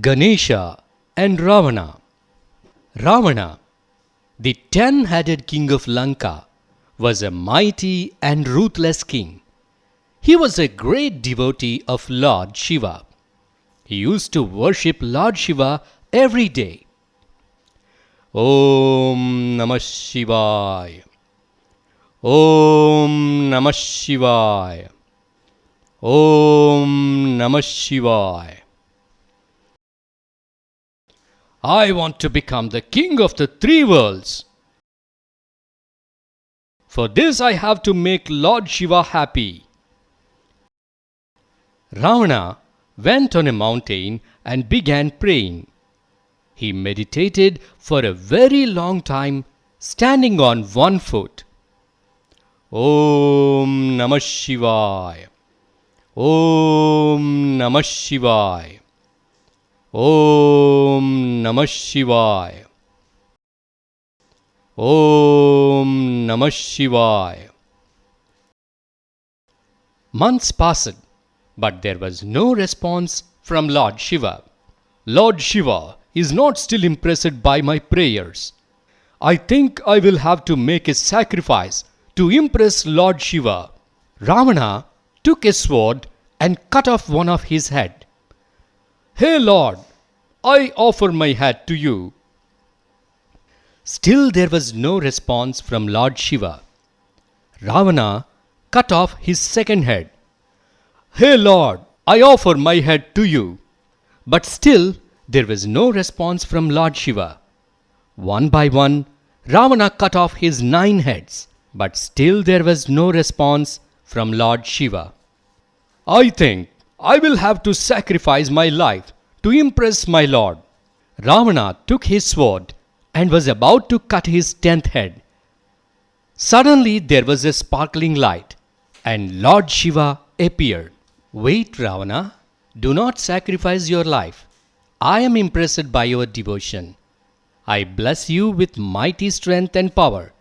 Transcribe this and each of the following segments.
Ganesha and Ravana. Ravana, the ten headed king of Lanka, was a mighty and ruthless king. He was a great devotee of Lord Shiva. He used to worship Lord Shiva every day. Om Namah Shivaya. Om Namah Shivaya. Om Namah Shivaya. I want to become the king of the three worlds. For this, I have to make Lord Shiva happy. Ravana went on a mountain and began praying. He meditated for a very long time, standing on one foot. Om Namah Shivaya. Om Namah Shivaya. Om Namah Shivaya. Om Namah Shivaya. Months passed, but there was no response from Lord Shiva. Lord Shiva is not still impressed by my prayers. I think I will have to make a sacrifice to impress Lord Shiva. Ravana took a sword and cut off one of his head. Hey Lord, I offer my head to you. Still there was no response from Lord Shiva. Ravana cut off his second head. Hey Lord, I offer my head to you. But still there was no response from Lord Shiva. One by one, Ravana cut off his nine heads, but still there was no response from Lord Shiva. I think I will have to sacrifice my life to impress my Lord. Ravana took his sword and was about to cut his tenth head. Suddenly there was a sparkling light, and Lord Shiva appeared. Wait, Ravana, do not sacrifice your life. I am impressed by your devotion. I bless you with mighty strength and power.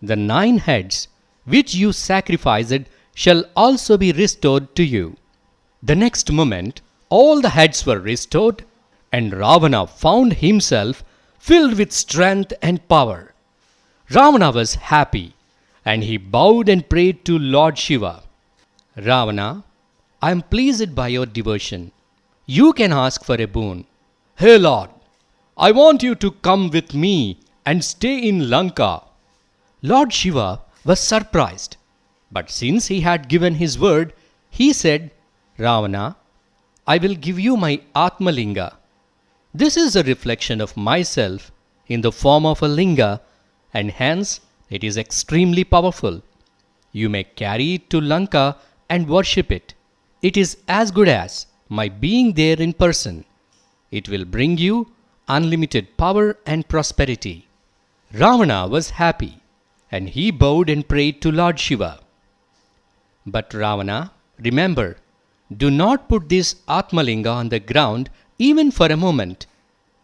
The nine heads which you sacrificed shall also be restored to you. The next moment, all the heads were restored, and Ravana found himself filled with strength and power. Ravana was happy, and he bowed and prayed to Lord Shiva. Ravana, I am pleased by your devotion. You can ask for a boon. Hey Lord, I want you to come with me and stay in Lanka. Lord Shiva was surprised, but since he had given his word, he said, Ravana, I will give you my Atmalinga. This is a reflection of myself in the form of a linga, and hence it is extremely powerful. You may carry it to Lanka and worship it. It is as good as my being there in person. It will bring you unlimited power and prosperity. Ravana was happy, and he bowed and prayed to Lord Shiva. But Ravana, remember, do not put this Atmalinga on the ground even for a moment.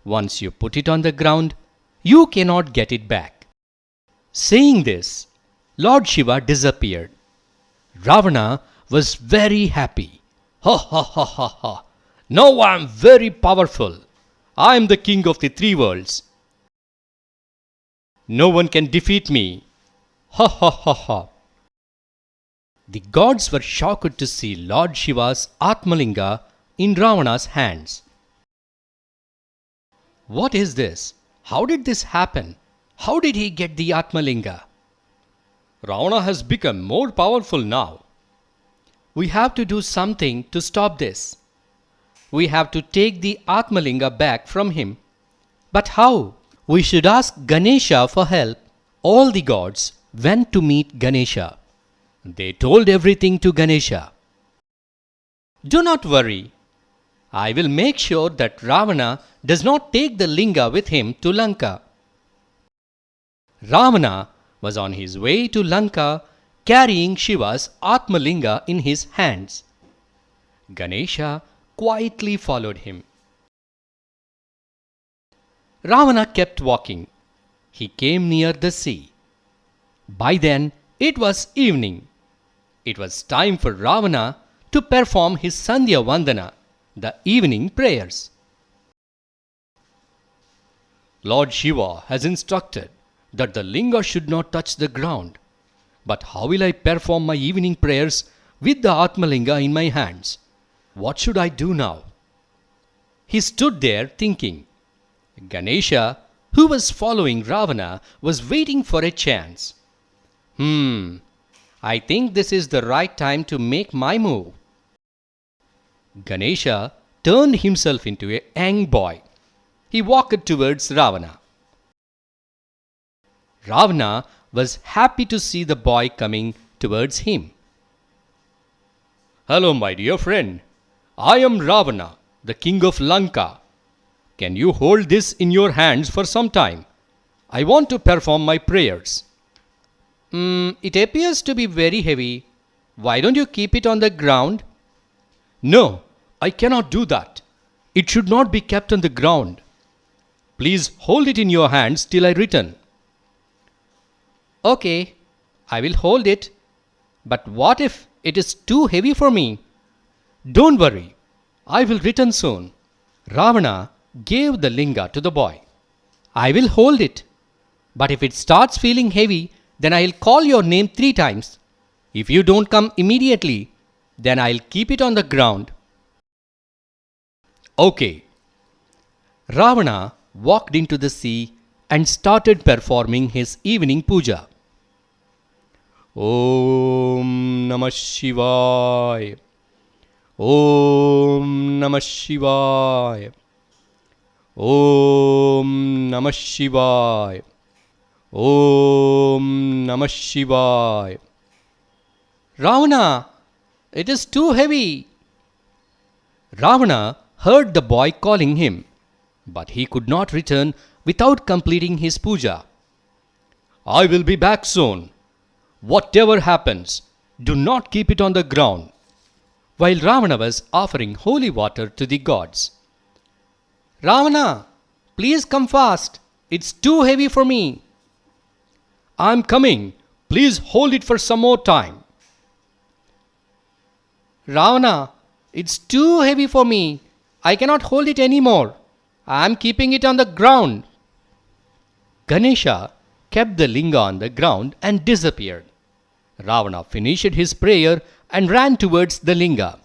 Once you put it on the ground, you cannot get it back. Saying this, Lord Shiva disappeared. Ravana was very happy. Ha ha ha ha ha! Now I am very powerful. I am the king of the three worlds. No one can defeat me. Ha ha ha ha! The gods were shocked to see Lord Shiva's Atmalinga in Ravana's hands. What is this? How did this happen? How did he get the Atmalinga? Ravana has become more powerful now. We have to do something to stop this. We have to take the Atmalinga back from him. But how? We should ask Ganesha for help. All the gods went to meet Ganesha. They told everything to Ganesha. Do not worry. I will make sure that Ravana does not take the linga with him to Lanka. Ravana was on his way to Lanka carrying Shiva's Atmalinga in his hands. Ganesha quietly followed him. Ravana kept walking. He came near the sea. By then it was evening. It was time for Ravana to perform his Sandhya Vandana, the evening prayers. Lord Shiva has instructed that the linga should not touch the ground. But how will I perform my evening prayers with the Atmalinga in my hands? What should I do now? He stood there thinking. Ganesha, who was following Ravana, was waiting for a chance. Hmm, I think this is the right time to make my move. Ganesha turned himself into a young boy. He walked towards Ravana. Ravana was happy to see the boy coming towards him. Hello, my dear friend. I am Ravana, the king of Lanka. Can you hold this in your hands for some time? I want to perform my prayers. Hmm, it appears to be very heavy. Why don't you keep it on the ground? No, I cannot do that. It should not be kept on the ground. Please hold it in your hands till I return. Okay, I will hold it. But what if it is too heavy for me? Don't worry, I will return soon. Ravana gave the linga to the boy. I will hold it. But if it starts feeling heavy, then I'll call your name three times. If you don't come immediately, then I'll keep it on the ground. Okay. Ravana walked into the sea and started performing his evening puja. Om Namah Shivaya. Om Namah Shivaya. Om Namah Shivaya. Om Namah. Ravana, it is too heavy. Ravana heard the boy calling him, but he could not return without completing his puja. I will be back soon. Whatever happens, do not keep it on the ground. While Ravana was offering holy water to the gods. Ravana, please come fast. It's too heavy for me. I'm coming. Please hold it for some more time. Ravana, it's too heavy for me. I cannot hold it anymore. I'm keeping it on the ground. Ganesha kept the linga on the ground and disappeared. Ravana finished his prayer and ran towards the linga.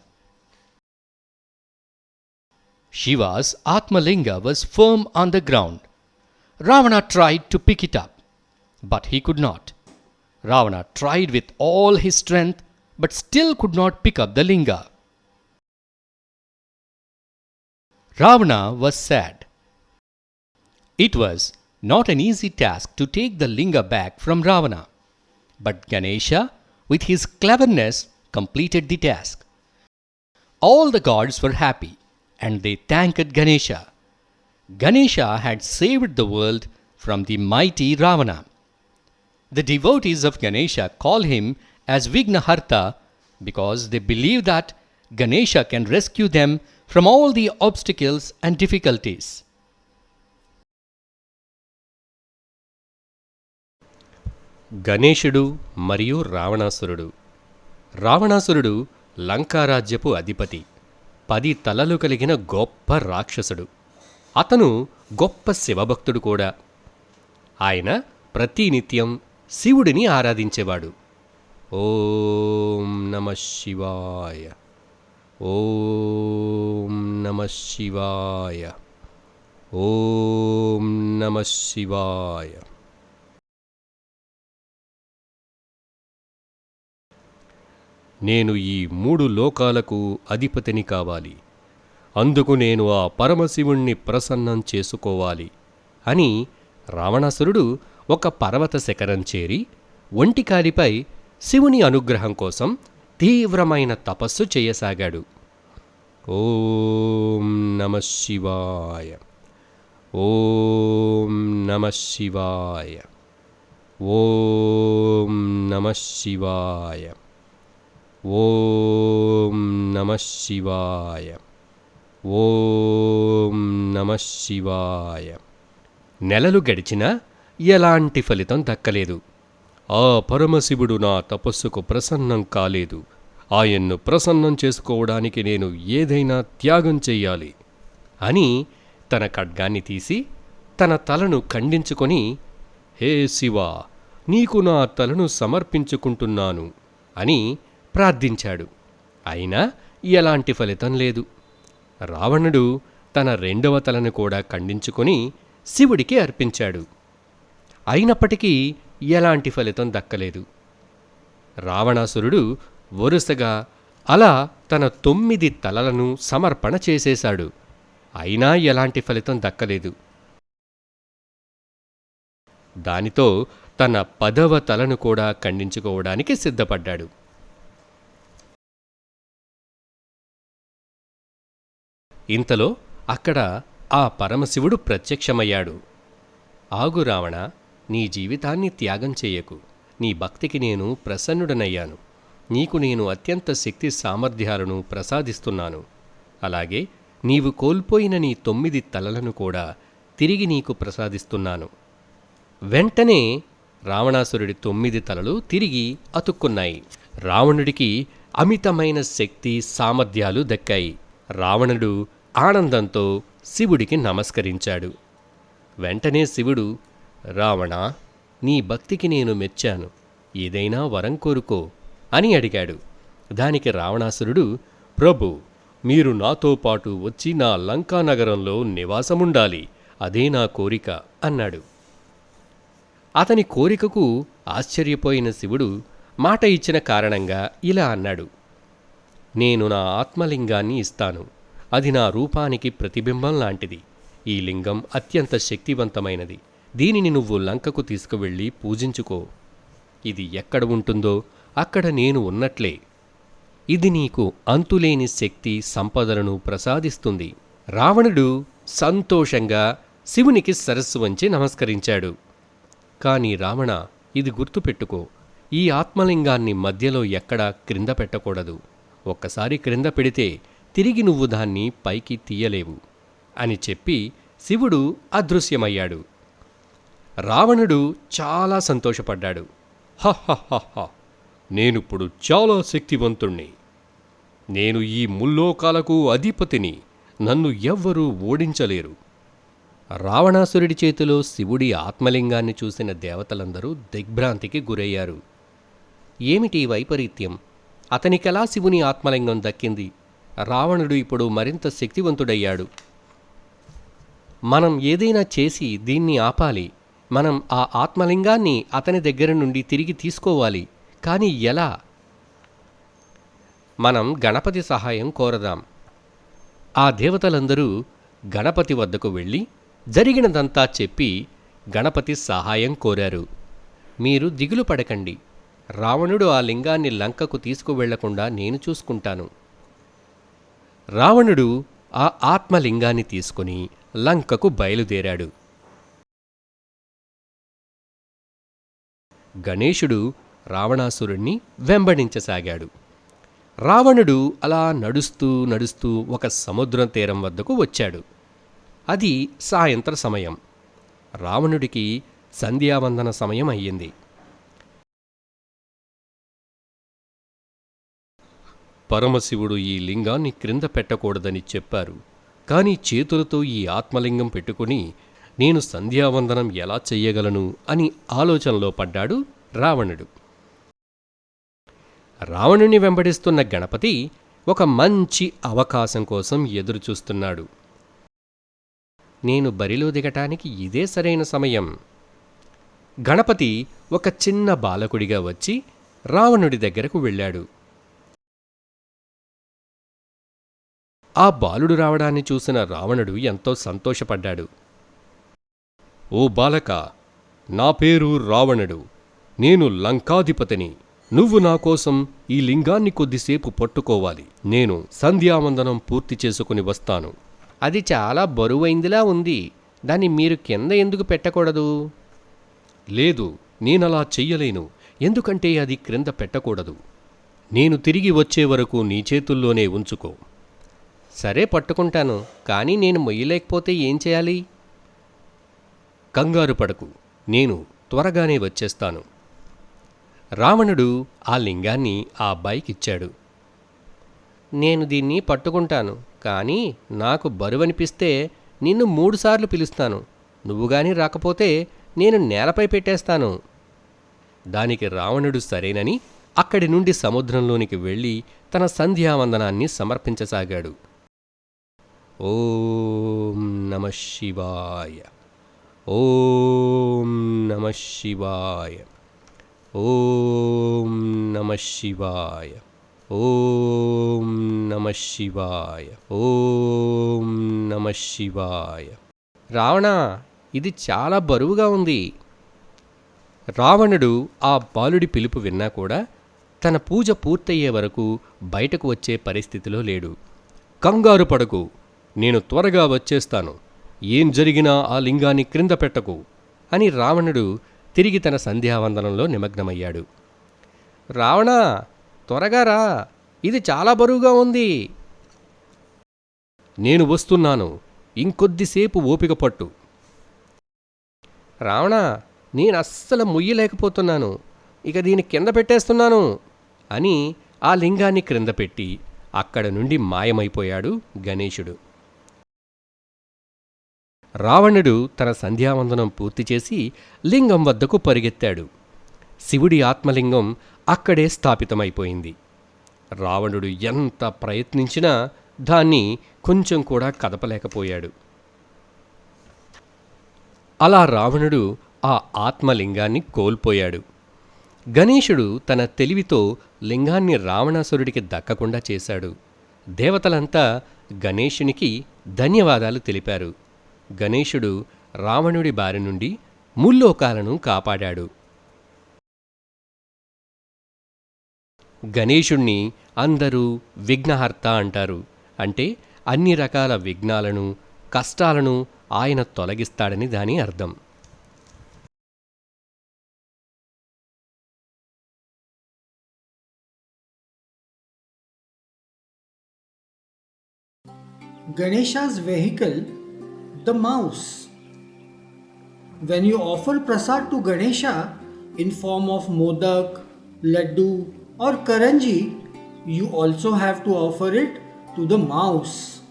Shiva's Atmalinga was firm on the ground. Ravana tried to pick it up, but he could not. Ravana tried with all his strength, but still could not pick up the linga. Ravana was sad. It was not an easy task to take the linga back from Ravana, but Ganesha, with his cleverness, completed the task. All the gods were happy and they thanked Ganesha. Ganesha had saved the world from the mighty Ravana. The devotees of Ganesha call him as Vignaharta because they believe that Ganesha can rescue them from all the obstacles and difficulties. గణేశుడు మరియు రావణాసురుడు రావణాసురుడు లంకారాజ్యపు అధిపతి పది తలలు కలిగిన గొప్ప రాక్షసుడు అతను గొప్ప శివభక్తుడు కూడా ఆయన ప్రతినిత్యం శివుడిని ఆరాధించేవాడు. ఓం నమ శివాయ. ఓం నమ శివాయ. ఓం నమ శివాయ. నేను ఈ మూడు లోకాలకు అధిపతిని కావాలి. అందుకు నేను ఆ పరమశివుణ్ణి ప్రసన్నం చేసుకోవాలి అని రావణాసురుడు ఒక పర్వత శిఖరం చేరి ఒంటికాలిపై శివుని అనుగ్రహం కోసం తీవ్రమైన తపస్సు చేయసాగాడు. ఓం నమ శివాయ. ఓం నమ శివాయ. ఓం నమ శివాయ. ఓం నమ శివాయ. ఓం నమ శివాయ. నెలలు గడిచినా ఎలాంటి ఫలితం దక్కలేదు. ఆ పరమశివుడు నా తపస్సుకు ప్రసన్నం కాలేదు. ఆయన్ను ప్రసన్నం చేసుకోవడానికి నేను ఏదైనా త్యాగం చెయ్యాలి అని తన ఖడ్గాన్ని తీసి తన తలను ఖండించుకొని హే శివ నీకు నా తలను సమర్పించుకుంటున్నాను అని ప్రార్థించాడు. అయినా ఎలాంటి ఫలితం లేదు. రావణుడు తన రెండవ తలను కూడా ఖండించుకొని శివుడికి అర్పించాడు. అయినప్పటికీ ఎలాంటి ఫలితం దక్కలేదు. రావణాసురుడు వరుసగా అలా తన తొమ్మిది తలలను సమర్పణ చేసేశాడు. అయినా ఎలాంటి ఫలితం దక్కలేదు. దానితో తన పదవ తలను కూడా ఖండించుకోవడానికి సిద్ధపడ్డాడు. ఇంతలో అక్కడ ఆ పరమశివుడు ప్రత్యక్షమయ్యాడు. ఆగు రావణ నీ జీవితాన్ని త్యాగం చేయకు. నీ భక్తికి నేను ప్రసన్నుడనయ్యాను. నీకు నేను అత్యంత శక్తి సామర్థ్యాలను ప్రసాదిస్తున్నాను. అలాగే నీవు కోల్పోయిన నీ తొమ్మిది తలలను కూడా తిరిగి నీకు ప్రసాదిస్తున్నాను. వెంటనే రావణాసురుడి తొమ్మిది తలలు తిరిగి అతుక్కున్నాయి. రావణుడికి అమితమైన శక్తి సామర్థ్యాలు దక్కాయి. రావణుడు ఆనందంతో శివుడికి నమస్కరించాడు. వెంటనే శివుడు రావణ నీ భక్తికి నేను మెచ్చాను. ఏదైనా వరం కోరుకో అని అడిగాడు. దానికి రావణాసురుడు ప్రభు మీరు నాతో పాటు వచ్చి నా లంకా నగరంలో నివాసముండాలి. అదే నా కోరిక అన్నాడు. అతని కోరికకు ఆశ్చర్యపోయిన శివుడు మాట ఇచ్చిన కారణంగా ఇలా అన్నాడు. నేను నా ఆత్మలింగాన్ని ఇస్తాను. అది నా రూపానికి ప్రతిబింబం లాంటిది. ఈ లింగం అత్యంత శక్తివంతమైనది. దీనిని నువ్వు లంకకు తీసుకువెళ్ళి పూజించుకో. ఇది ఎక్కడ ఉంటుందో అక్కడ నేను ఉన్నట్లే. ఇది నీకు అంతులేని శక్తి సంపదలను ప్రసాదిస్తుంది. రావణుడు సంతోషంగా శివునికి సరస్సు వంచి నమస్కరించాడు. కాని రావణ ఇది గుర్తుపెట్టుకో ఈ ఆత్మలింగాన్ని మధ్యలో ఎక్కడా క్రింద పెట్టకూడదు. ఒక్కసారి క్రింద పెడితే తిరిగి నువ్వు దాన్ని పైకి తీయలేవు అని చెప్పి శివుడు అదృశ్యమయ్యాడు. రావణుడు చాలా సంతోషపడ్డాడు. హహహహ నేనిప్పుడు చాలా శక్తివంతుణ్ణి. నేను ఈ ముల్లోకాలకు అధిపతిని. నన్ను ఎవ్వరూ ఓడించలేరు. రావణాసురుడి చేతిలో శివుడి ఆత్మలింగాన్ని చూసిన దేవతలందరూ దిగ్భ్రాంతికి గురయ్యారు. ఏమిటి వైపరీత్యం? అతనికెలా శివుని ఆత్మలింగం దక్కింది? రావణుడు ఇప్పుడు మరింత శక్తివంతుడయ్యాడు. మనం ఏదైనా చేసి దీన్ని ఆపాలి. మనం ఆ ఆత్మలింగాన్ని అతని దగ్గర నుండి తిరిగి తీసుకోవాలి. కానీ ఎలా? మనం గణపతి సహాయం కోరదాం. ఆ దేవతలందరూ గణపతి వద్దకు వెళ్ళి జరిగినదంతా చెప్పి గణపతి సహాయం కోరారు. మీరు దిగులు పడకండి. రావణుడు ఆ లింగాన్ని లంకకు తీసుకువెళ్ళకుండా నేను చూసుకుంటాను. రావణుడు ఆ ఆత్మలింగాన్ని తీసుకుని లంకకు బయలుదేరాడు. గణేశుడు రావణాసురుణ్ణి వెంబడించసాగాడు. రావణుడు అలా నడుస్తూ నడుస్తూ ఒక సముద్రం తీరం వద్దకు వచ్చాడు. అది సాయంత్ర సమయం. రావణుడికి సంధ్యావందన సమయం అయ్యింది. పరమశివుడు ఈ లింగాన్ని క్రింద పెట్టకూడదని చెప్పారు. కానీ చేతులతో ఈ ఆత్మలింగం పెట్టుకుని నేను సంధ్యావందనం ఎలా చెయ్యగలను అని ఆలోచనలో పడ్డాడు రావణుడు. రావణుని వెంబడిస్తున్న గణపతి ఒక మంచి అవకాశం కోసం ఎదురుచూస్తున్నాడు. నేను బరిలో దిగటానికి ఇదే సరైన సమయం. గణపతి ఒక చిన్న బాలకుడిగా వచ్చి రావణుడి దగ్గరకు వెళ్ళాడు. ఆ బాలుడు రావడాన్ని చూసిన రావణుడు ఎంతో సంతోషపడ్డాడు. ఓ బాలక నా పేరు రావణుడు. నేను లంకాధిపతిని. నువ్వు నా కోసం ఈ లింగాన్ని కొద్దిసేపు పట్టుకోవాలి. నేను సంధ్యావందనం పూర్తి చేసుకుని వస్తాను. అది చాలా బరువైందిలా ఉంది. దాన్ని మీరు కింద ఎందుకు పెట్టకూడదు? లేదు నేనలా చెయ్యలేను. ఎందుకంటే అది క్రింద పెట్టకూడదు. నేను తిరిగి వచ్చే వరకు నీ చేతుల్లోనే ఉంచుకో. సరే పట్టుకుంటాను. కానీ నేను మొయ్యలేకపోతే ఏం చేయాలి? కంగారు పడకు. నేను త్వరగానే వచ్చేస్తాను. రావణుడు ఆ లింగాన్ని ఆ అబ్బాయికిచ్చాడు. నేను దీన్ని పట్టుకుంటాను కానీ నాకు బరువనిపిస్తే నిన్ను మూడుసార్లు పిలుస్తాను. నువ్వు గాని రాకపోతే నేను నేలపై పెట్టేస్తాను. దానికి రావణుడు సరేనని అక్కడి నుండి సముద్రంలోనికి వెళ్ళి తన సంధ్యావందనాన్ని సమర్పించసాగాడు. ఓం నమ శివాయ. ఓం నమ శివాయ. ఓం నమ శివాయ. ఓం నమ శివాయ. ఓం నమ శివాయ. రావణ ఇది చాలా బరువుగా ఉంది. రావణుడు ఆ బాలుడి పిలుపు విన్నా కూడా తన పూజ పూర్తయ్యే వరకు బయటకు వచ్చే పరిస్థితిలో లేడు. కంగారు పడకు నేను త్వరగా వచ్చేస్తాను. ఏం జరిగినా ఆ లింగాన్ని క్రింద పెట్టకు అని రావణుడు తిరిగి తన సంధ్యావందనంలో నిమగ్నమయ్యాడు. రావణ త్వరగా రా ఇది చాలా బరువుగా ఉంది. నేను వస్తున్నాను ఇంకొద్దిసేపు ఓపిక పట్టు. రావణ నేను అస్సలు ముయ్యలేకపోతున్నాను ఇక దీని కింద పెట్టేస్తున్నాను అని ఆ లింగాన్ని క్రింద పెట్టి అక్కడ నుండి మాయమైపోయాడు గణేశుడు. రావణుడు తన సంధ్యావందనం పూర్తి చేసి లింగం వద్దకు పరిగెత్తాడు. శివుడి ఆత్మలింగం అక్కడే స్థాపితమైపోయింది. రావణుడు ఎంత ప్రయత్నించినా దాన్ని కొంచెం కూడా కదపలేకపోయాడు. అలా రావణుడు ఆ ఆత్మలింగాన్ని కోల్పోయాడు. గణేశుడు తన తెలివితో లింగాన్ని రావణాసురుడికి దక్కకుండా చేశాడు. దేవతలంతా గణేశునికి ధన్యవాదాలు తెలిపారు. గణేశుడు రావణుడి బారి నుండి ముల్లోకాలను కాపాడాడు. గణేశుణ్ణి అందరూ విఘ్నహర్త అంటారు. అంటే అన్ని రకాల విఘ్నాలను కష్టాలను ఆయన తొలగిస్తాడని దాని అర్థం. Ganesha's vehicle, the mouse. When you offer prasad to Ganesha in form of modak, laddu, or karanji, you also have to offer it to the mouse.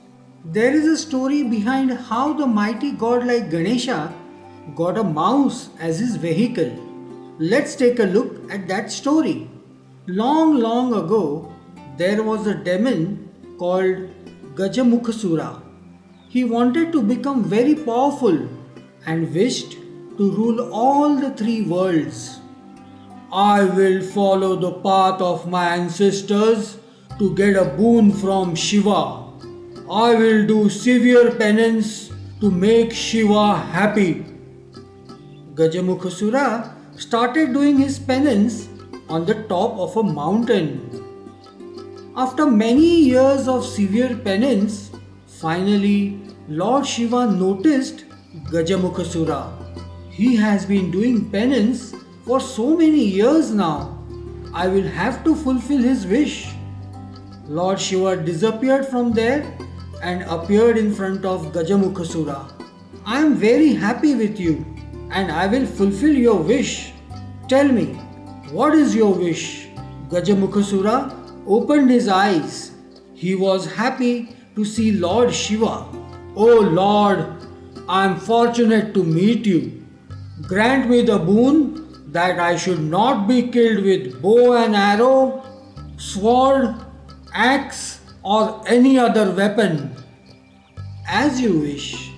There is a story behind how the mighty god like Ganesha got a mouse as his vehicle. Let's take a look at that story. Long, long ago, there was a demon called Gajamukhasura. He wanted to become very powerful and wished to rule all the three worlds. I will follow the path of my ancestors to get a boon from Shiva. I will do severe penance to make Shiva happy. Gajamukhasura started doing his penance on the top of a mountain. After many years of severe penance, finally Lord Shiva noticed Gajamukhasura. He has been doing penance for so many years now. I will have to fulfill his wish. Lord Shiva disappeared from there and appeared in front of Gajamukhasura. I am very happy with you and I will fulfill your wish. Tell me, what is your wish? Gajamukhasura opened his eyes. He was happy to see Lord Shiva. Oh Lord, I am fortunate to meet you. Grant me the boon that I should not be killed with bow and arrow, sword, axe, or any other weapon. As you wish.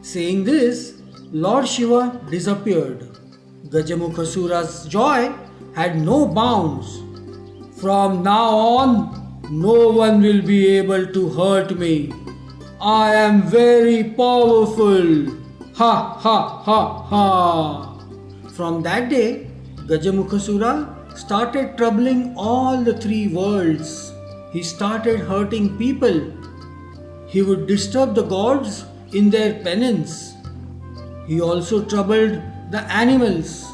Saying this, Lord Shiva disappeared. Gajamukhasura's joy had no bounds. From now on, no one will be able to hurt me. I am very powerful. Ha ha ha ha. From that day, Gajamukhasura started troubling all the three worlds. He started hurting people. He would disturb the gods in their penance. He also troubled the animals.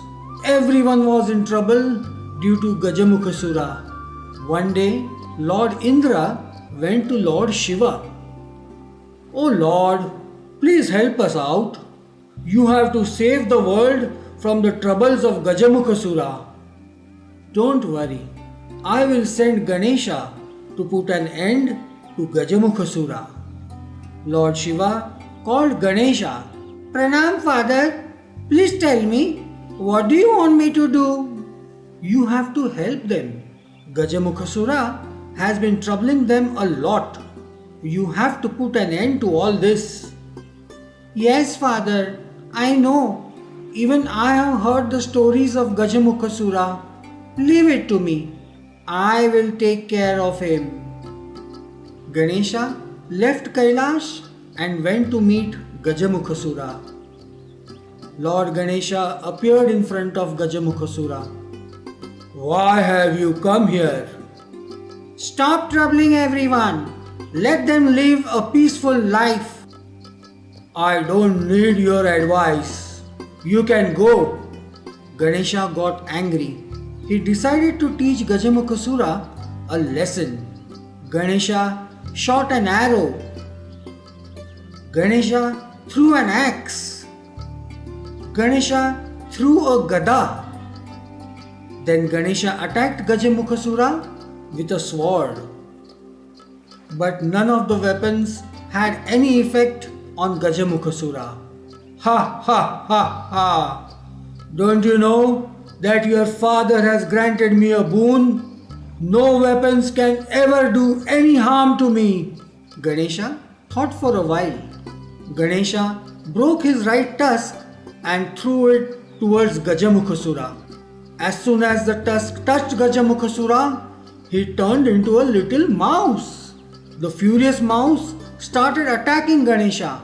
Everyone was in trouble due to Gajamukhasura. One day, Lord Indra went to Lord Shiva. Oh Lord, please help us out. You have to save the world from the troubles of Gajamukhasura. Don't worry, I will send Ganesha to put an end to Gajamukhasura. Lord Shiva called Ganesha. Pranam, father. Please tell me, what do you want me to do? You have to help them. Gajamukhasura has been troubling them a lot. You have to put an end to all this. Yes, father, I know. Even I have heard the stories of Gajamukhasura. Leave it to me. I will take care of him. Ganesha left Kailash and went to meet Gajamukhasura. Lord Ganesha appeared in front of Gajamukhasura. Why have you come here? Stop troubling everyone. Let them live a peaceful life. I don't need your advice. You can go. Ganesha got angry. He decided to teach Gajamukhasura a lesson. Ganesha shot an arrow. Ganesha threw an axe. Ganesha threw a gada. Then Ganesha attacked Gajamukhasura with a sword. But none of the weapons had any effect on Gajamukhasura. Ha ha ha ha! Don't you know that your father has granted me a boon? No weapons can ever do any harm to me. Ganesha thought for a while. Ganesha broke his right tusk and threw it towards Gajamukhasura. As soon as the tusk touched Gajamukhasura, he turned into a little mouse. The furious mouse started attacking Ganesha.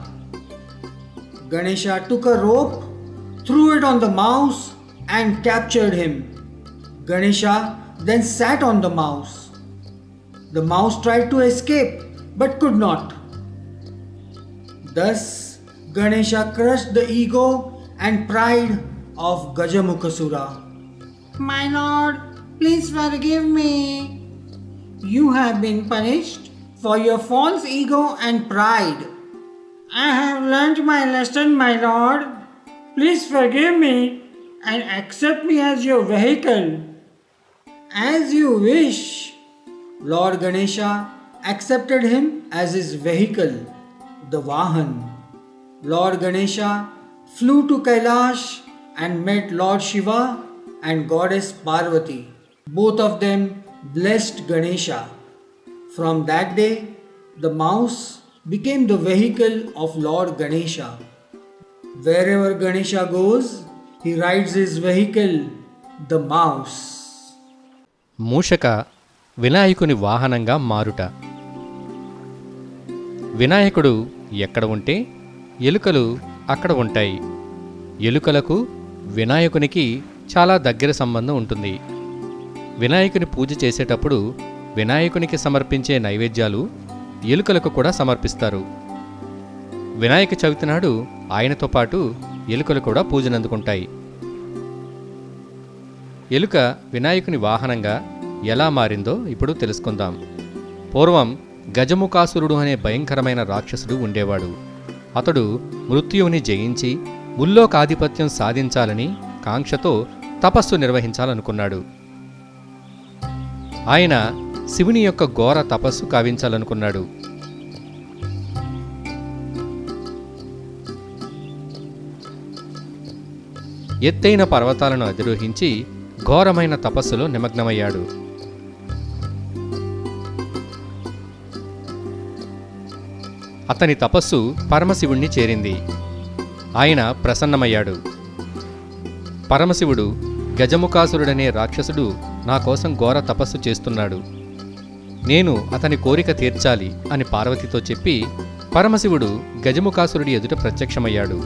Ganesha took a rope, threw it on the mouse, and captured him. Ganesha then sat on the mouse. The mouse tried to escape but could not. Thus, Ganesha crushed the ego and pride of Gajamukhasura. My lord, please forgive me. You have been punished for your false ego and pride. I have learnt my lesson, my lord. Please forgive me and accept me as your vehicle. As you wish. Lord Ganesha accepted him as his vehicle, the Vahan. Lord Ganesha flew to Kailash and met Lord Shiva and Goddess Parvati. Both of them blessed Ganesha. From that day, the mouse became the vehicle of Lord Ganesha. Wherever Ganesha goes, he rides his vehicle, the mouse. మూషక వినాయకుని వాహనంగా మారుట వినాయకుడు ఎక్కడ ఉంటే ఎలుకలు అక్కడ ఉంటాయి ఎలుకలకు వినాయకునికి చాలా దగ్గర సంబంధం ఉంటుంది వినాయకుని పూజ చేసేటప్పుడు వినాయకునికి సమర్పించే నైవేద్యాలు ఎలుకలకు కూడా సమర్పిస్తారు. వినాయక చవితి నాడు ఆయనతో పాటు ఎలుకలు కూడా పూజనందుకుంటాయి. ఎలుక వినాయకుని వాహనంగా ఎలా మారిందో ఇప్పుడు తెలుసుకుందాం. పూర్వం గజముఖాసురుడు అనే భయంకరమైన రాక్షసుడు ఉండేవాడు. అతడు మృత్యువుని జయించి ముల్లోకాధిపత్యం సాధించాలని కాంక్షతో తపస్సు నిర్వహించాలనుకున్నాడు. ఆయన శివుని యొక్క ఘోర తపస్సు కావించాలనుకున్నాడు. ఎత్తైన పర్వతాలను అధిరోహించి ఘోరమైన తపస్సులో నిమగ్నమయ్యాడు. అతని తపస్సు పరమశివుణ్ణి చేరింది. ఆయన ప్రసన్నమయ్యాడు. పరమశివుడు గజముఖాసురుడనే రాక్షసుడు నా కోసం ఘోర తపస్సు చేస్తున్నాడు. నేను అతని కోరిక తీర్చాలి అని పార్వతితో చెప్పి పరమశివుడు గజముఖాసురుడి ఎదుట ప్రత్యక్షమయ్యాడు.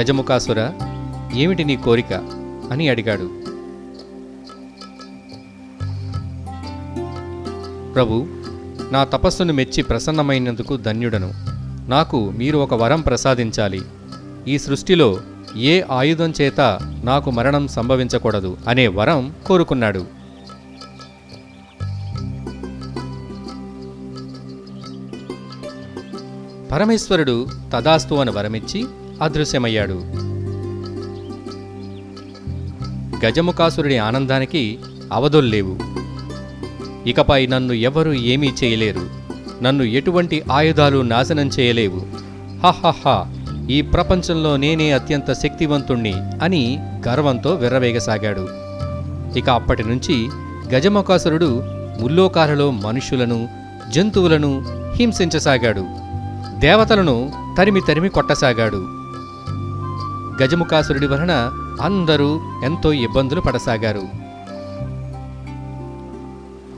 గజముఖాసుర ఏమిటి నీ కోరిక? అని అడిగాడు. ప్రభు నా తపస్సును మెచ్చి ప్రసన్నమైనందుకు ధన్యుడను. నాకు మీరు ఒక వరం ప్రసాదించాలి. ఈ సృష్టిలో ఏ ఆయుధం చేత నాకు మరణం సంభవించకూడదు అనే వరం కోరుకున్నాడు. పరమేశ్వరుడు తదాస్తు అని వరమిచ్చి అదృశ్యమయ్యాడు. గజముఖాసురుడి ఆనందానికి అవధుల్లేవు ఇకపై నన్ను ఎవరు ఏమీ చేయలేరు. నన్ను ఎటువంటి ఆయుధాలు నాశనం చేయలేవు. హహహ ఈ ప్రపంచంలో నేనే అత్యంత శక్తివంతుణ్ణి అని గర్వంతో విర్రవేగసాగాడు. ఇక అప్పటి నుంచి గజమకాసురుడు ముల్లోకాలలో మనుష్యులను జంతువులను హింసించసాగాడు. దేవతలను తరిమి తరిమి కొట్టసాగాడు. గజముఖాసురుడి వలన అందరూ ఎంతో ఇబ్బందులు పడసాగారు.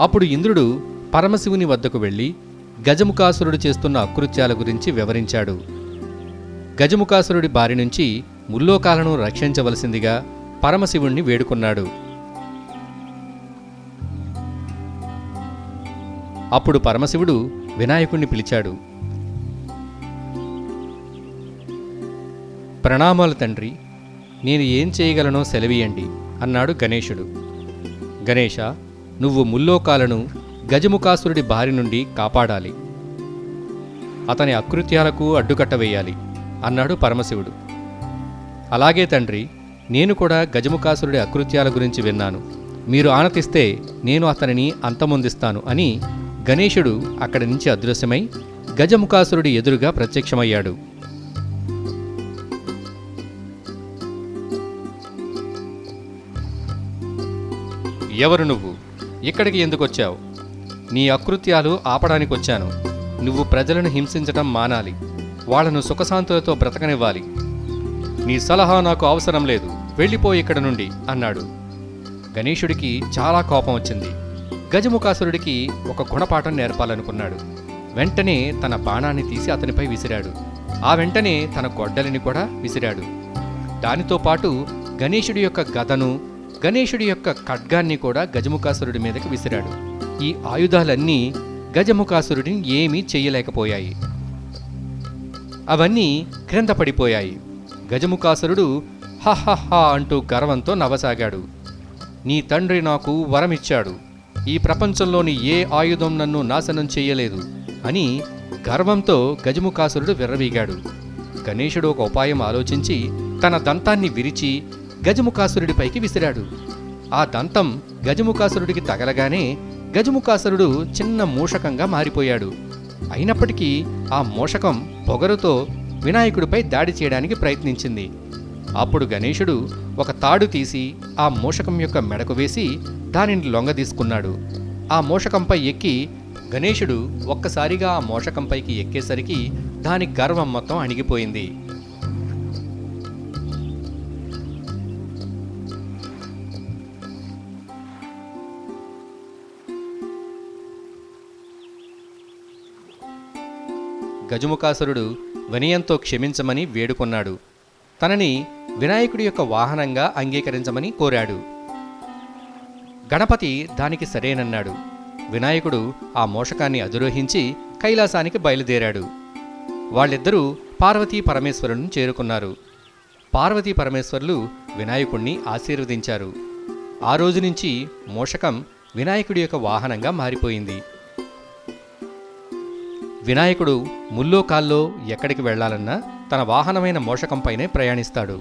అప్పుడు ఇంద్రుడు పరమశివుని వద్దకు వెళ్ళి గజముఖాసురుడు చేస్తున్న అకృత్యాల గురించి వివరించాడు. గజముఖాసురుడి బారి నుంచి ముల్లోకాలను రక్షించవలసిందిగా పరమశివుణ్ణి వేడుకున్నాడు. అప్పుడు పరమశివుడు వినాయకుణ్ణి పిలిచాడు. ప్రణామాలు తండ్రి నేను ఏం చేయగలనో సెలవీయండి అన్నాడు గణేశుడు. గణేష నువ్వు ముల్లోకాలను గజముఖాసురుడి బారి నుండి కాపాడాలి. అతని అకృత్యాలకు అడ్డుకట్ట వేయాలి. అన్నాడు పరమశివుడు. అలాగే తండ్రి నేను కూడా గజముఖాసురుడి అకృత్యాల గురించి విన్నాను. మీరు ఆనతిస్తే నేను అతనిని అంతమొందిస్తాను అని గణేశుడు అక్కడి నుంచి అదృశ్యమై గజముఖాసురుడి ఎదురుగా ప్రత్యక్షమయ్యాడు. ఎవరు నువ్వు? ఇక్కడికి ఎందుకు వచ్చావు? నీ అకృత్యాలు ఆపడానికి వచ్చాను నువ్వు ప్రజలను హింసించటం మానాలి. వాళ్ళను సుఖశాంతులతో బ్రతకనివ్వాలి. నీ సలహా నాకు అవసరం లేదు. వెళ్ళిపో ఇక్కడ నుండి అన్నాడు. గణేశుడికి చాలా కోపం వచ్చింది. గజముఖాసురుడికి ఒక గుణపాఠం నేర్పాలనుకున్నాడు. వెంటనే తన బాణాన్ని తీసి అతనిపై విసిరాడు. ఆ వెంటనే తన గొడ్డలిని కూడా విసిరాడు. దానితో పాటు గణేశుడి యొక్క గదను గణేశుడి యొక్క ఖడ్గాన్ని కూడా గజముఖాసురుడి మీదకి విసిరాడు. ఈ ఆయుధాలన్నీ గజముఖాసురుడిని ఏమీ చేయలేకపోయాయి అవన్నీ క్రింద పడిపోయాయి. గజముఖాసురుడు హహహా అంటూ గర్వంతో నవ్వసాగాడు. నీ తండ్రి నాకు వరమిచ్చాడు. ఈ ప్రపంచంలోని ఏ ఆయుధం నన్ను నాశనం చెయ్యలేదు అని గర్వంతో గజముఖాసురుడు విర్రవీగాడు. గణేశుడు ఒక ఉపాయం ఆలోచించి తన దంతాన్ని విరిచి గజముఖాసురుడిపైకి విసిరాడు. ఆ దంతం గజముఖాసురుడికి తగలగానే గజముఖాసురుడు చిన్న మూషకంగా మారిపోయాడు. అయినప్పటికీ ఆ మూషకం పొగరుతో వినాయకుడిపై దాడి చేయడానికి ప్రయత్నించింది. అప్పుడు గణేశుడు ఒక తాడు తీసి ఆ మూషకం యొక్క మెడకు వేసి దానిని లొంగదీసుకున్నాడు ఆ మూషకంపై ఎక్కి గణేశుడు ఒక్కసారిగా ఆ మోషకంపైకి ఎక్కేసరికి దాని గర్వం మొత్తం అణిగిపోయింది. గజముఖాసురుడు వినయంతో క్షమించమని వేడుకొన్నాడు. తనని వినాయకుడి యొక్క వాహనంగా అంగీకరించమని కోరాడు. గణపతి దానికి సరేనన్నాడు. వినాయకుడు ఆ మోషకాన్ని అధిరోహించి కైలాసానికి బయలుదేరాడు. వాళ్ళిద్దరూ పార్వతీ పరమేశ్వరుని చేరుకున్నారు. పార్వతీ పరమేశ్వరులు వినాయకుణ్ణి ఆశీర్వదించారు. ఆ రోజు నుంచి మోషకం వినాయకుడి యొక్క వాహనంగా మారిపోయింది. వినాయకుడు ముల్లోకాల్లో ఎక్కడికి వెళ్ళాలన్నా తన వాహనమైన మోషకంపైనే ప్రయాణిస్తాడు.